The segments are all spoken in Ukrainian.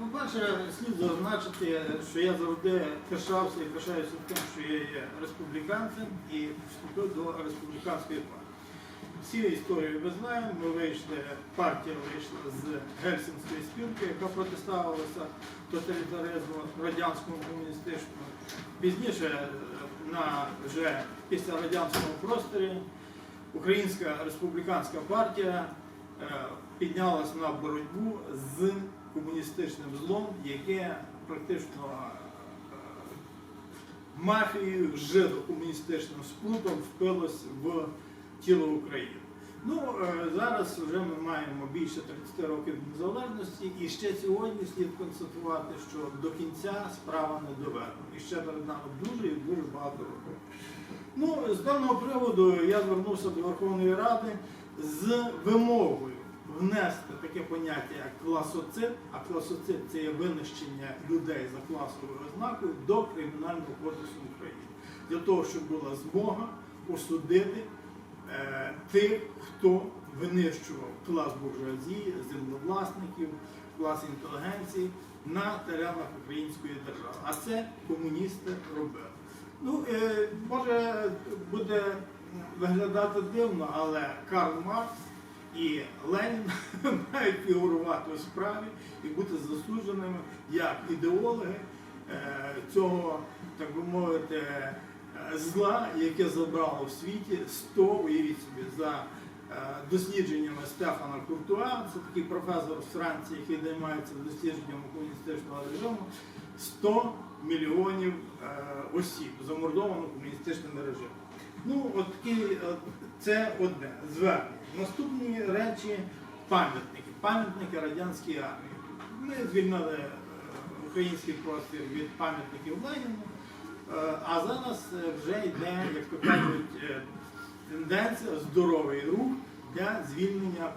по-перше, слід зазначити, що я завжди пишався і пишаюся тим, що я є республіканцем і вступив до республіканської партії. Всі історії ви знаємо, ми вийшли, партія вийшла з Гельсінської спілки, яка протиставилася тоталітаризму радянському комуністичному. Пізніше, е, на вже після радянського просторі, Українська республіканська партія е, піднялась на боротьбу з комуністичним злом, яке практично е, мафією жидо-комуністичним сплутом впилось в тіло України. Ну, е, зараз вже ми маємо більше 30 років незалежності, і ще сьогодні слід констатувати, що до кінця справа не доведена. І ще перед нами дуже і дуже багато років. Ну, з даного приводу я звернувся до Верховної Ради з вимогою внести таке поняття як класоцид, а класоцид це є винищення людей за класовою ознакою до Кримінального кодексу України. Для того, щоб була змога осудити е, тих, хто винищував клас буржуазії, землевласників, клас інтелігенції на теренах української держави. А це комуністи робили. Ну, е, може буде виглядати дивно, але Карл Маркс і Ленін мають фігурувати у справі і бути засудженими як ідеологи е, цього, так би мовити, е, зла, яке забрало в світі 100, уявіть собі, за е, дослідженнями Стефана Куртуа, це такий професор з Франції, який займається дослідженням комуністичного режиму, 100 мільйонів осіб замордовано комуністичним режимом. Ну, от такі, це одне звернення. Наступні речі пам'ятники, пам'ятники радянській армії. Ми звільнили е, український простір від пам'ятників Леніну, е, а зараз е, вже йде, як то кажуть, тенденція, здоровий рух для звільнення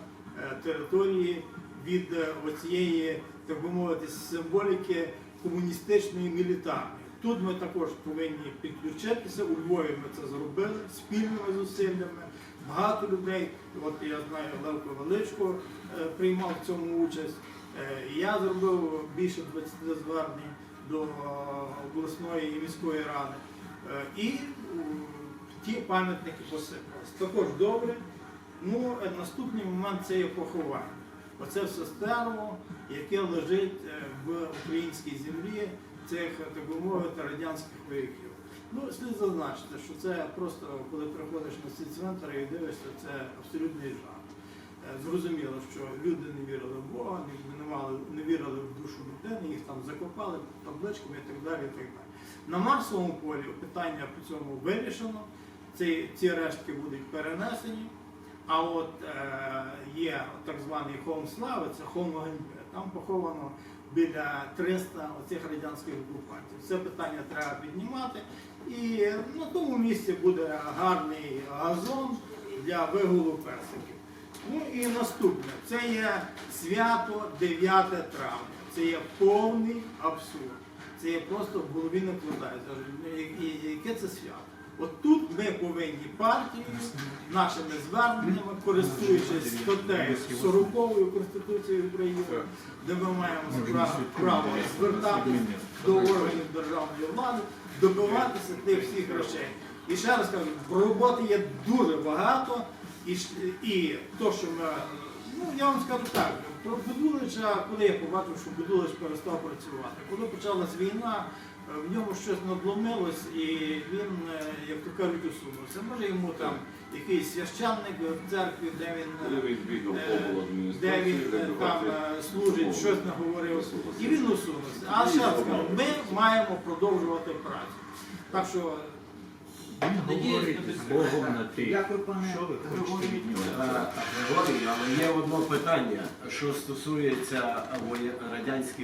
території від оцієї, так би мовити, символіки комуністичної мілітарної. Тут ми також повинні підключитися. У Львові ми це зробили спільними зусиллями. Багато людей, от я знаю, Левко Величко е, приймав в цьому участь. Е, Я зробив більше 20 звернень до обласної і міської ради. Е, І ті пам'ятники посипались. Також добре. Ну, наступний момент це є поховання. Оце все стерво, яке лежить в українській землі цих, так би мовити, радянських вояків. Ну, слід зазначити, що це просто, коли приходиш на ці цвинтари і дивишся, це абсолютний жах. Е, Зрозуміло, що люди не вірили в Бога, не, мали, не вірили в душу людини, їх там закопали табличками і так далі. І так далі. На Марсовому полі питання по цьому вирішено, ці, ці рештки будуть перенесені. А от е, є так званий холм слави, це холм ганьби. Там поховано біля 300 оцих радянських окупантів. Це питання треба піднімати. І на тому місці буде гарний газон для вигулу персиків. Ну і наступне, це є свято 9 травня. Це є повний абсурд. Це є просто в голові не вкладається. Яке це свято? От тут ми повинні партією, нашими зверненнями, користуючись статтею 40 Конституції України, де ми маємо право звертатися до органів державної влади, добиватися тих всіх речей. І ще раз кажу, роботи є дуже багато, і, і то, що ми, ну я вам скажу так, про Будулича, коли я побачив, що Будулич перестав працювати, коли почалась війна, е, в ньому щось надломилось, і він, е, як то кажуть, усунувся. Може йому там якийсь священник в церкві, де він. е, де він там служить, щось не говорив, і він усунувся. А ще раз кажу, ми маємо продовжувати працю. Так що Говорить з Богом на ти. Дякую, пане Що ви хочете Григорій. від нього? Е, Григорій, але є одне питання, що стосується воє- радянських